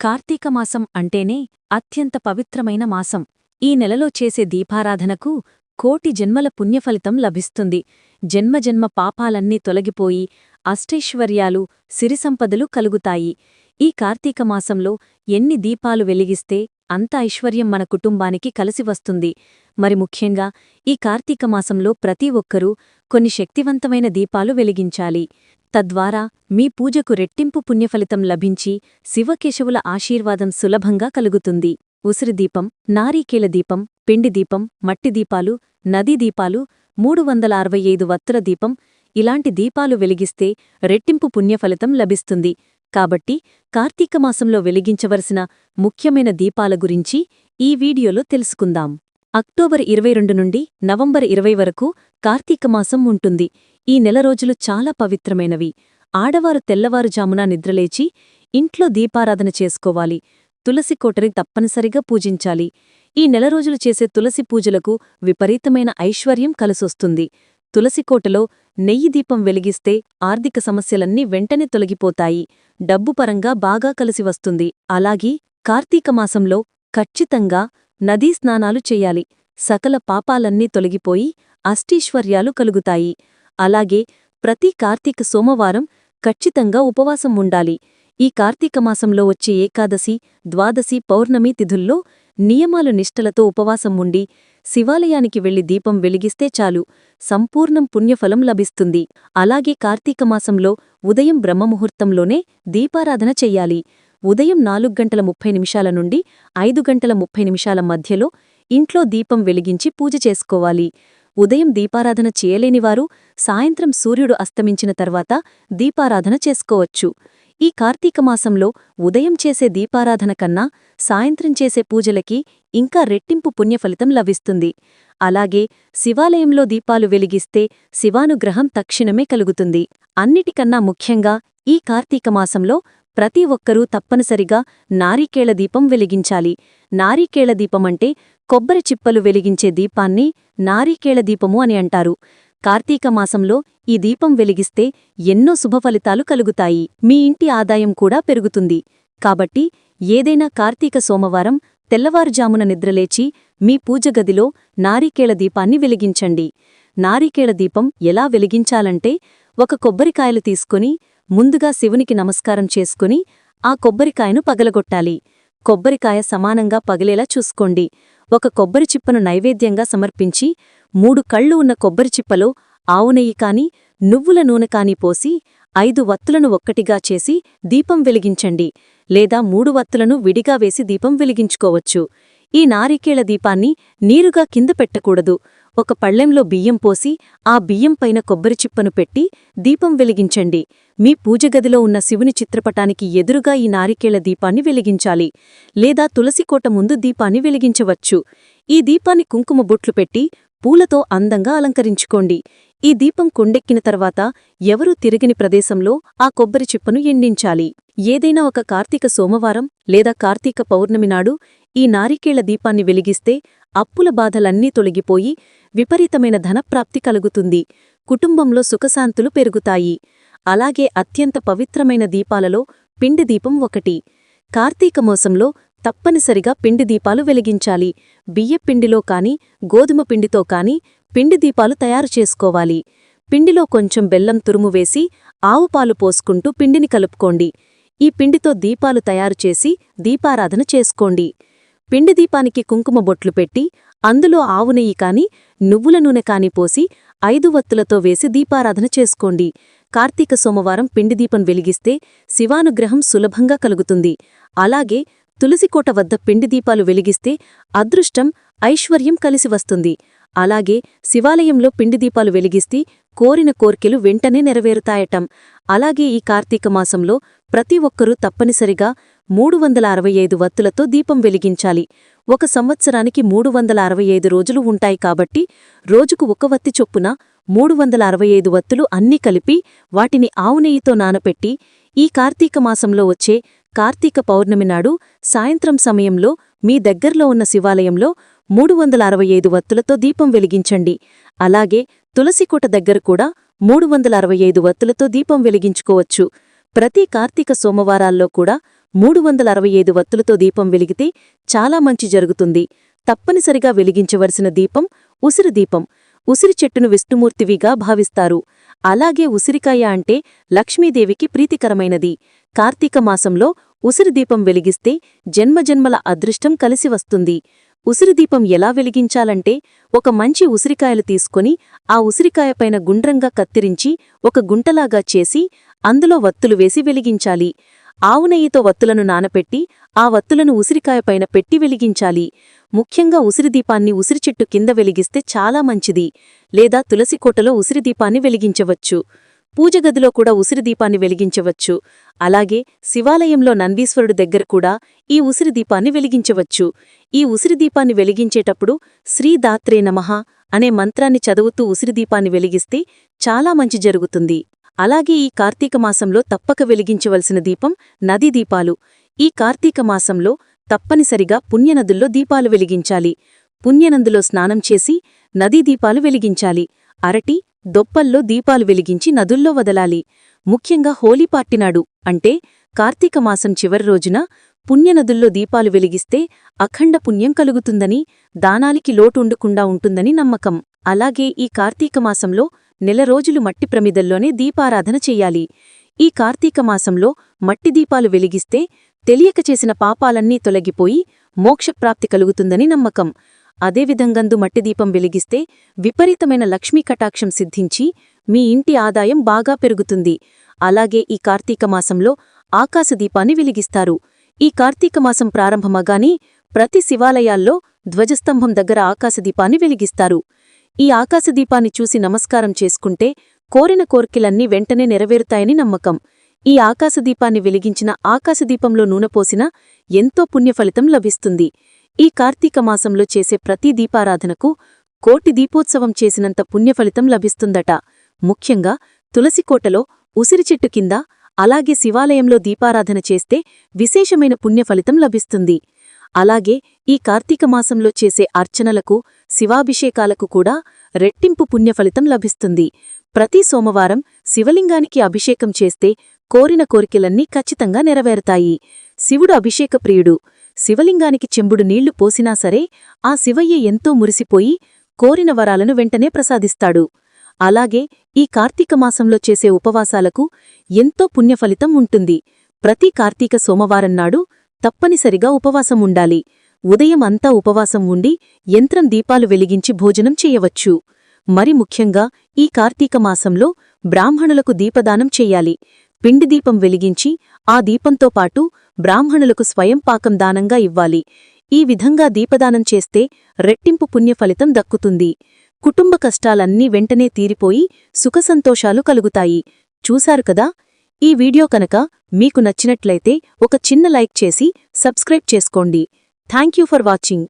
కార్తీక మాసం అంటేనే అత్యంత పవిత్రమైన మాసం. ఈ నెలలో చేసే దీపారాధనకు కోటి జన్మల పుణ్యఫలితం లభిస్తుంది. జన్మజన్మ పాపాలన్నీ తొలగిపోయి అష్టైశ్వర్యాలు సిరిసంపదలు కలుగుతాయి. ఈ కార్తీక మాసంలో ఎన్ని దీపాలు వెలిగిస్తే అంత ఐశ్వర్యం మన కుటుంబానికి కలిసి వస్తుంది. మరి ముఖ్యంగా ఈ కార్తీక మాసంలో ప్రతి ఒక్కరూ కొన్ని శక్తివంతమైన దీపాలు వెలిగించాలి. తద్వారా మీ పూజకు రెట్టింపు పుణ్యఫలితం లభించి శివకేశవుల ఆశీర్వాదం సులభంగా కలుగుతుంది. ఉసిరిదీపం నారీకేల దీపం పిండి దీపం మట్టి దీపాలు నదీ దీపాలు మూడు వందల అరవై ఐదు వత్తుల దీపం ఇలాంటి దీపాలు వెలిగిస్తే రెట్టింపు పుణ్యఫలితం లభిస్తుంది. కాబట్టి కార్తీక మాసంలో వెలిగించవలసిన ముఖ్యమైన దీపాల గురించి ఈ వీడియోలో తెలుసుకుందాం. అక్టోబర్ ఇరవై రెండు నుండి నవంబర్ ఇరవై వరకు కార్తీక మాసం ఉంటుంది. ఈ నెల రోజులు చాలా పవిత్రమైనవి. ఆడవారు తెల్లవారుజామున నిద్రలేచి ఇంట్లో దీపారాధన చేసుకోవాలి. తులసి కోటని తప్పనిసరిగా పూజించాలి. ఈ నెల రోజులు చేసే తులసి పూజలకు విపరీతమైన ఐశ్వర్యం కలిసొస్తుంది. తులసికోటలో నెయ్యి దీపం వెలిగిస్తే ఆర్థిక సమస్యలన్నీ వెంటనే తొలగిపోతాయి. డబ్బు పరంగా బాగా కలిసి వస్తుంది. అలాగే కార్తీక మాసంలో ఖచ్చితంగా నదీ స్నానాలు చెయ్యాలి సకల పాపాలన్నీ తొలగిపోయి అష్టీశ్వర్యాలు కలుగుతాయి. అలాగే ప్రతి కార్తీక సోమవారం ఖచ్చితంగా ఉపవాసం ఉండాలి. ఈ కార్తీక మాసంలో వచ్చే ఏకాదశి ద్వాదశి పౌర్ణమి తిథుల్లో నియమాలు నిష్టలతో ఉపవాసం ఉండి శివాలయానికి వెళ్ళి దీపం వెలిగిస్తే చాలు సంపూర్ణం పుణ్యఫలం లభిస్తుంది. అలాగే కార్తీక మాసంలో ఉదయం బ్రహ్మముహూర్తంలోనే దీపారాధన చెయ్యాలి ఉదయం నాలుగు గంటల ముప్పై నిమిషాల నుండి ఐదు గంటల ముప్పై నిమిషాల మధ్యలో ఇంట్లో దీపం వెలిగించి పూజ చేసుకోవాలి. ఉదయం దీపారాధన చేయలేనివారు సాయంత్రం సూర్యుడు అస్తమించిన తర్వాత దీపారాధన చేసుకోవచ్చు. ఈ కార్తీక మాసంలో ఉదయం చేసే దీపారాధన కన్నా సాయంత్రం చేసే పూజలకి ఇంకా రెట్టింపు పుణ్యఫలితం లభిస్తుంది. అలాగే శివాలయంలో దీపాలు వెలిగిస్తే శివానుగ్రహం తక్షణమే కలుగుతుంది. అన్నిటికన్నా ముఖ్యంగా ఈ కార్తీక మాసంలో ప్రతి ఒక్కరూ తప్పనిసరిగా నారీకేళ దీపం వెలిగించాలి. నారీకేళ దీపమంటే కొబ్బరి చిప్పలు వెలిగించే దీపాన్ని నారీకేళ దీపము అని అంటారు. కార్తీక మాసంలో ఈ దీపం వెలిగిస్తే ఎన్నో శుభఫలితాలు కలుగుతాయి. మీ ఇంటి ఆదాయం కూడా పెరుగుతుంది. కాబట్టి ఏదైనా కార్తీక సోమవారం తెల్లవారుజామున నిద్రలేచి మీ పూజగదిలో నారీకేళ దీపాన్ని వెలిగించండి. నారీకేళ దీపం ఎలా వెలిగించాలంటే ఒక కొబ్బరికాయలు తీసుకుని ముందుగా శివునికి నమస్కారం చేసుకుని ఆ కొబ్బరికాయను పగలగొట్టాలి. కొబ్బరికాయ సమానంగా పగిలేలా చూసుకోండి. ఒక కొబ్బరి చిప్పను నైవేద్యంగా సమర్పించి మూడు కళ్ళు ఉన్న కొబ్బరి చిప్పలో ఆవునెయ్యి కాని నువ్వుల నూనె కాని పోసి ఐదు వత్తులను ఒక్కటిగా చేసి దీపం వెలిగించండి లేదా మూడు వత్తులను విడిగా వేసి దీపం వెలిగించుకోవచ్చు. ఈ నారికేళ దీపాన్ని నీరుగా కింద పెట్టకూడదు. ఒక పళ్ళెంలో బియ్యం పోసి ఆ బియ్యం పైన కొబ్బరి చిప్పను పెట్టి దీపం వెలిగించండి. మీ పూజగదిలో ఉన్న శివుని చిత్రపటానికి ఎదురుగా ఈ నారికేళ దీపాన్ని వెలిగించాలి. లేదా తులసికోట ముందు దీపాన్ని వెలిగించవచ్చు. ఈ దీపాన్ని కుంకుమ బొట్లు పెట్టి పూలతో అందంగా అలంకరించుకోండి. ఈ దీపం కొండెక్కిన తర్వాత ఎవరూ తిరిగిని ప్రదేశంలో ఆ కొబ్బరి చిప్పను ఎండించాలి. ఏదైనా ఒక కార్తీక సోమవారం లేదా కార్తీక పౌర్ణమి నాడు ఈ నారికేళ్ళ దీపాన్ని వెలిగిస్తే అప్పుల బాధలన్నీ తొలగిపోయి విపరీతమైన ధనప్రాప్తి కలుగుతుంది. కుటుంబంలో సుఖశాంతులు పెరుగుతాయి. అలాగే అత్యంత పవిత్రమైన దీపాలలో పిండి దీపం ఒకటి. కార్తీకమోసంలో తప్పనిసరిగా పిండి దీపాలు వెలిగించాలి. బియ్యపిండిలో కాని గోధుమ పిండితో కాని పిండి దీపాలు తయారు చేసుకోవాలి. పిండిలో కొంచెం బెల్లం తురుము వేసి ఆవుపాలు పోసుకుంటూ పిండిని కలుపుకోండి. ఈ పిండితో దీపాలు తయారు చేసి దీపారాధన చేసుకోండి. పిండి దీపానికి కుంకుమ బొట్లు పెట్టి అందులో ఆవు నెయ్యి కాని నువ్వుల నూనె కాని పోసి ఐదు వత్తులతో వేసి దీపారాధన చేసుకోండి. కార్తీక సోమవారం పిండి దీపం వెలిగిస్తే శివానుగ్రహం సులభంగా కలుగుతుంది. అలాగే తులసికోట వద్ద పిండి దీపాలు వెలిగిస్తే అదృష్టం ఐశ్వర్యం కలిసి వస్తుంది. అలాగే శివాలయంలో పిండి దీపాలు వెలిగిస్తే కోరిన కోర్కెలు వెంటనే నెరవేరుతాయటం. అలాగే ఈ కార్తీక మాసంలో ప్రతి ఒక్కరూ తప్పనిసరిగా మూడు వందల అరవై ఐదు వత్తులతో దీపం వెలిగించాలి. ఒక సంవత్సరానికి మూడు వందల అరవై ఐదు రోజులు ఉంటాయి కాబట్టి రోజుకు ఒక వత్తి చొప్పున మూడు వందల అరవై ఐదు వత్తులు అన్నీ కలిపి వాటిని ఆవునెయ్యితో నానపెట్టి ఈ కార్తీక మాసంలో వచ్చే కార్తీక పౌర్ణమి నాడు సాయంత్రం సమయంలో మీ దగ్గర్లో ఉన్న శివాలయంలో మూడు వందల అరవై ఐదు వత్తులతో దీపం వెలిగించండి. అలాగే తులసికోట దగ్గర కూడా మూడు వందల అరవై ఐదు వత్తులతో దీపం వెలిగించుకోవచ్చు. ప్రతి కార్తీక సోమవారాల్లో కూడా మూడు వందల అరవై ఐదు వత్తులతో దీపం వెలిగితే చాలా మంచి జరుగుతుంది. తప్పనిసరిగా వెలిగించవలసిన దీపం ఉసిరి దీపం. ఉసిరి చెట్టును విష్ణుమూర్తివిగా భావిస్తారు. అలాగే ఉసిరికాయ అంటే లక్ష్మీదేవికి ప్రీతికరమైనది. కార్తీక మాసంలో ఉసిరి దీపం వెలిగిస్తే జన్మజన్మల అదృష్టం కలిసి వస్తుంది. ఉసిరి దీపం ఎలా వెలిగించాలంటే ఒక మంచి ఉసిరికాయలు తీసుకొని ఆ ఉసిరికాయపైన గుండ్రంగా కత్తిరించి ఒక గుంటలాగా చేసి అందులో వత్తులు వేసి వెలిగించాలి. ఆవు నెయ్యితో వత్తులను నానపెట్టి ఆ వత్తులను ఉసిరికాయపైన పెట్టి వెలిగించాలి. ముఖ్యంగా ఉసిరిదీపాన్ని ఉసిరి చెట్టు కింద వెలిగిస్తే చాలా మంచిది. లేదా తులసికోటలో ఉసిరిదీపాన్ని వెలిగించవచ్చు. పూజగదిలో కూడా ఉసిరిదీపాన్ని వెలిగించవచ్చు. అలాగే శివాలయంలో నందీశ్వరుడు దగ్గర కూడా ఈ ఉసిరిదీపాన్ని వెలిగించవచ్చు. ఈ ఉసిరిదీపాన్ని వెలిగించేటప్పుడు శ్రీదాత్రే నమః అనే మంత్రాన్ని చదువుతూ ఉసిరిదీపాన్ని వెలిగిస్తే చాలా మంచి జరుగుతుంది. అలాగే ఈ కార్తీక మాసంలో తప్పక వెలిగించవలసిన దీపం నదీ దీపాలు. ఈ కార్తీక మాసంలో తప్పనిసరిగా పుణ్యనదుల్లో దీపాలు వెలిగించాలి. పుణ్యనందులో స్నానం చేసి నదీ దీపాలు వెలిగించాలి. అరటి దొప్పల్లో దీపాలు వెలిగించి నదుల్లో వదలాలి. ముఖ్యంగా హోలీ పార్టినాడు అంటే కార్తీక మాసం చివరి రోజున పుణ్యనదుల్లో దీపాలు వెలిగిస్తే అఖండ పుణ్యం కలుగుతుందని దానాలికి లోటు ఉండకుండా ఉంటుందని నమ్మకం. అలాగే ఈ కార్తీక మాసంలో నెల రోజులు మట్టి ప్రమిదల్లోనే దీపారాధన చెయ్యాలి ఈ కార్తీక మాసంలో మట్టి దీపాలు వెలిగిస్తే తెలియక చేసిన పాపాలన్నీ తొలగిపోయి మోక్షప్రాప్తి కలుగుతుందని నమ్మకం. అదేవిధంగందు మట్టిదీపం వెలిగిస్తే విపరీతమైన లక్ష్మీ కటాక్షం సిద్ధించి మీ ఇంటి ఆదాయం బాగా పెరుగుతుంది. అలాగే ఈ కార్తీక మాసంలో ఆకాశదీపాన్ని వెలిగిస్తారు. ఈ కార్తీక మాసం ప్రారంభమగానే ప్రతి శివాలయాల్లో ధ్వజస్తంభం దగ్గర ఆకాశదీపాన్ని వెలిగిస్తారు. ఈ ఆకాశదీపాన్ని చూసి నమస్కారం చేసుకుంటే కోరిన కోర్కెలన్నీ వెంటనే నెరవేరుతాయని నమ్మకం. ఈ ఆకాశదీపాన్ని వెలిగించిన ఆకాశదీపంలో నూనెపోసినా ఎంతో పుణ్యఫలితం లభిస్తుంది. ఈ కార్తీక మాసంలో చేసే ప్రతి దీపారాధనకు కోటి దీపోత్సవం చేసినంత పుణ్యఫలితం లభిస్తుందట. ముఖ్యంగా తులసికోటలో ఉసిరి చెట్టు కింద అలాగే శివాలయంలో దీపారాధన చేస్తే విశేషమైన పుణ్యఫలితం లభిస్తుంది. అలాగే ఈ కార్తీక మాసంలో చేసే అర్చనలకు శివాభిషేకాలకు కూడా రెట్టింపు పుణ్యఫలితం లభిస్తుంది. ప్రతి సోమవారం శివలింగానికి అభిషేకం చేస్తే కోరిన కోరికలన్నీ ఖచ్చితంగా నెరవేరుతాయి. శివుడు అభిషేక ప్రియుడు. శివలింగానికి చెంబుడు నీళ్ళు పోసినా సరే ఆ శివయ్య ఎంతో మురిసిపోయి కోరిన వరాలను వెంటనే ప్రసాదిస్తాడు. అలాగే ఈ కార్తీక మాసంలో చేసే ఉపవాసాలకు ఎంతో పుణ్యఫలితం ఉంటుంది. ప్రతి కార్తీక సోమవారం నాడు తప్పనిసరిగా ఉపవాసం ఉండాలి. ఉదయం అంతా ఉపవాసం ఉండి యంత్రం దీపాలు వెలిగించి భోజనం చేయవచ్చు. మరి ముఖ్యంగా ఈ కార్తీక మాసంలో బ్రాహ్మణులకు దీపదానం చెయ్యాలి పిండి దీపం వెలిగించి ఆ దీపంతో పాటు బ్రాహ్మణులకు స్వయం పాకం దానంగా ఇవ్వాలి. ఈ విధంగా దీపదానం చేస్తే రెట్టింపు పుణ్యఫలితం దక్కుతుంది. కుటుంబ కష్టాలన్నీ వెంటనే తీరిపోయి సుఖసంతోషాలు కలుగుతాయి. చూశారు కదా? ఈ వీడియో కనుక మీకు నచ్చినట్లయితే ఒక చిన్న లైక్ చేసి సబ్స్క్రైబ్ చేసుకోండి. Thank you for watching.